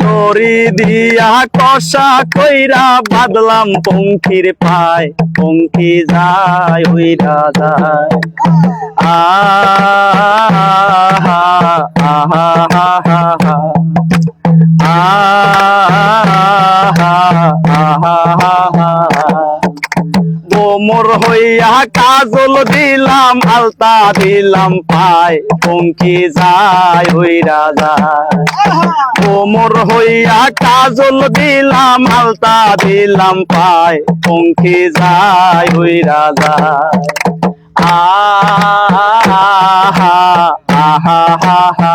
দড়ি দিয়া কষা কইরা বাদলাম পঙ্খির পায় পঙ্খি যায় উইরা যায় আহা আহা আহা আহা বোমর হইয়া কাজল দিলাম আলতা দিলাম পায় পঙ্কি যায় হইরা যায় কোমর হইয়া কাজল দিলাম আলতা দিলাম পায় পঙ্কি যায় হইরা যায় আহা আহা আহা আহা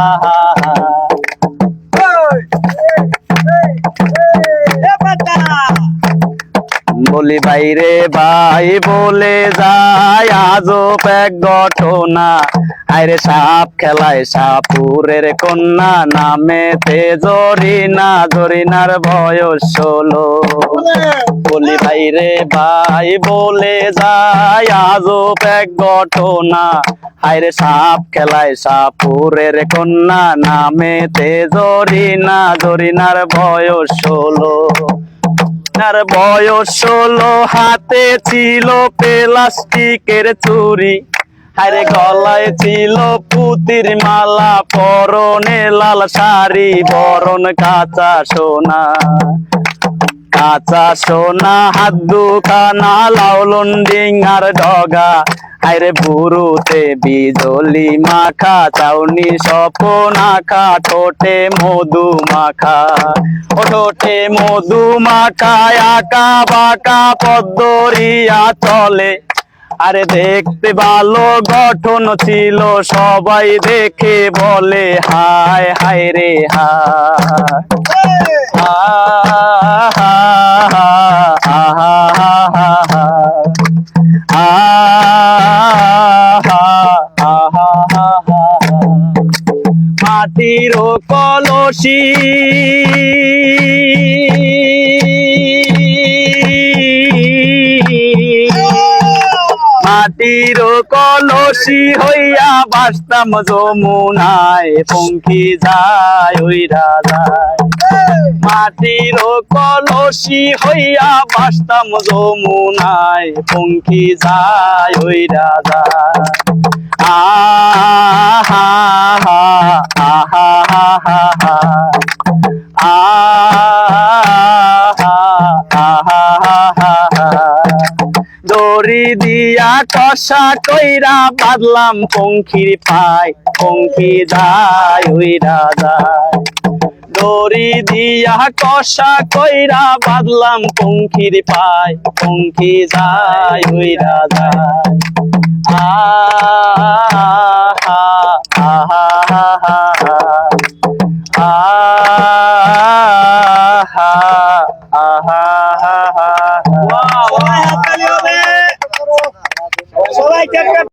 আহা বলি বাইরে ভাই, বলে যায় আজও এক ঘটনা। আরে সাপ খেলায় সাপুরের কন্যা, নামেতে জরিনা, জরিনার বয়স ষোলো। বলি বাইরে ভাই, বলে যায় আজও এক ঘটনা। আরে সাপ খেলায় সাপুরের কন্যা, নামেতে জরিনা, জরিনার বয়স ষোলো। তার বয়স ষোলো, হাতে ছিল প্লাস্টিকের চুরি আরে গলায় ছিল পুতির মালা, পরনে লাল শাড়ি, বরণ কাঁচা সোনা। কাঁচা সোনা, হাত দুখানা লাউলন ডিঙার ডগা। আরে বুড়ুতে বিজলি মাখা চাউনি স্বপন আখা ঠোঁটে মধু মাখা। ঠোঁটে মধু মাখা, আঁকা বাঁকা পদ্মরিয়া চলে। আরে দেখতে ভালো গঠন ছিল, সবাই দেখে বলে, হায় হায় রে মাটির কলসি। মাটির কলসি হইয়া বাসতাম যমুনায় পঙ্খি যায় হইরা যায় মাটির কলসি হইয়া বাসতাম যমুনায় পঙ্খি যায় হইরা যায় আহা দড়ি দিয়া কষা কইরা বাদলাম পঙ্খির পায় পঙ্খি যায়, উইরা যায়। দড়ি দিয়া কষা কইরা বাদলাম পঙ্খির পায় পঙ্খি যায়, উইরা যায়। আহা আহা আহা সবাই হাততালি হবে। সবাই ক্যাট